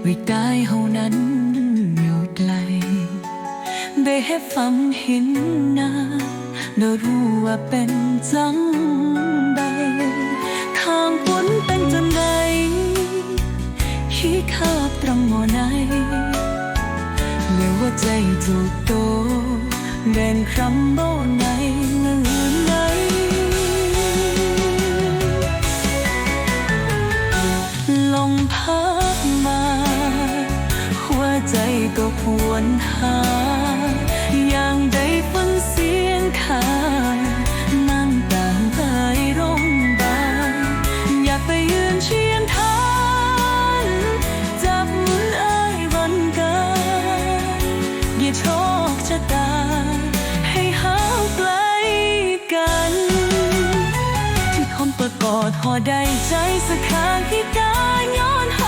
ไว้ได้เฮานั้นอยู่ไกล ได้ให้ฟังเห็นหน้าได้รู้ว่าเป็นจังใด ทางผลเป็นจังใดขี้คาบตรงหมอไหนเหลือว่าใจถูกโตเด่นคำโบในเงื่อนไหน ก็หวนหา อย่างได้ฟังเสียงขานนั่งต่างเอ่ยร่มบานอยากไปยืนเชียงทานจับมืออ้ยวันกันอย่าโชคชะตา ให้หาใกลกัน ที่คนประกอดหอได้ใจสักข้งที่กายย้อนหา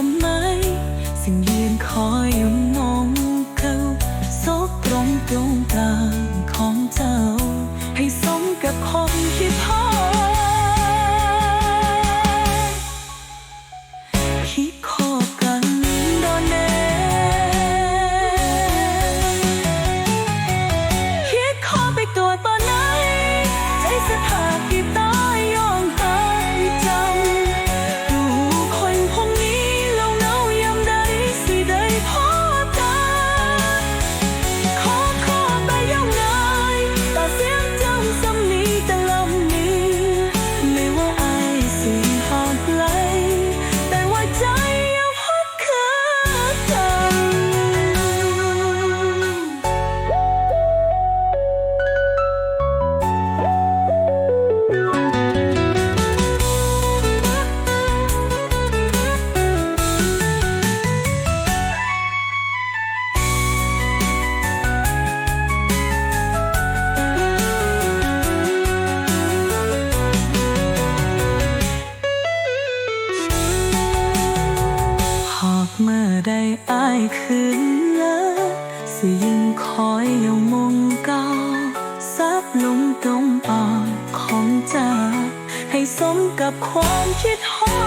ายคือไม้สิ่งยืนคอยอยู่ เมื่อได้อายคืนแล้วสิยังคอยอยู่มงเก่าซับลงตรงปอดของเจ้าให้สมกับความคิดฮ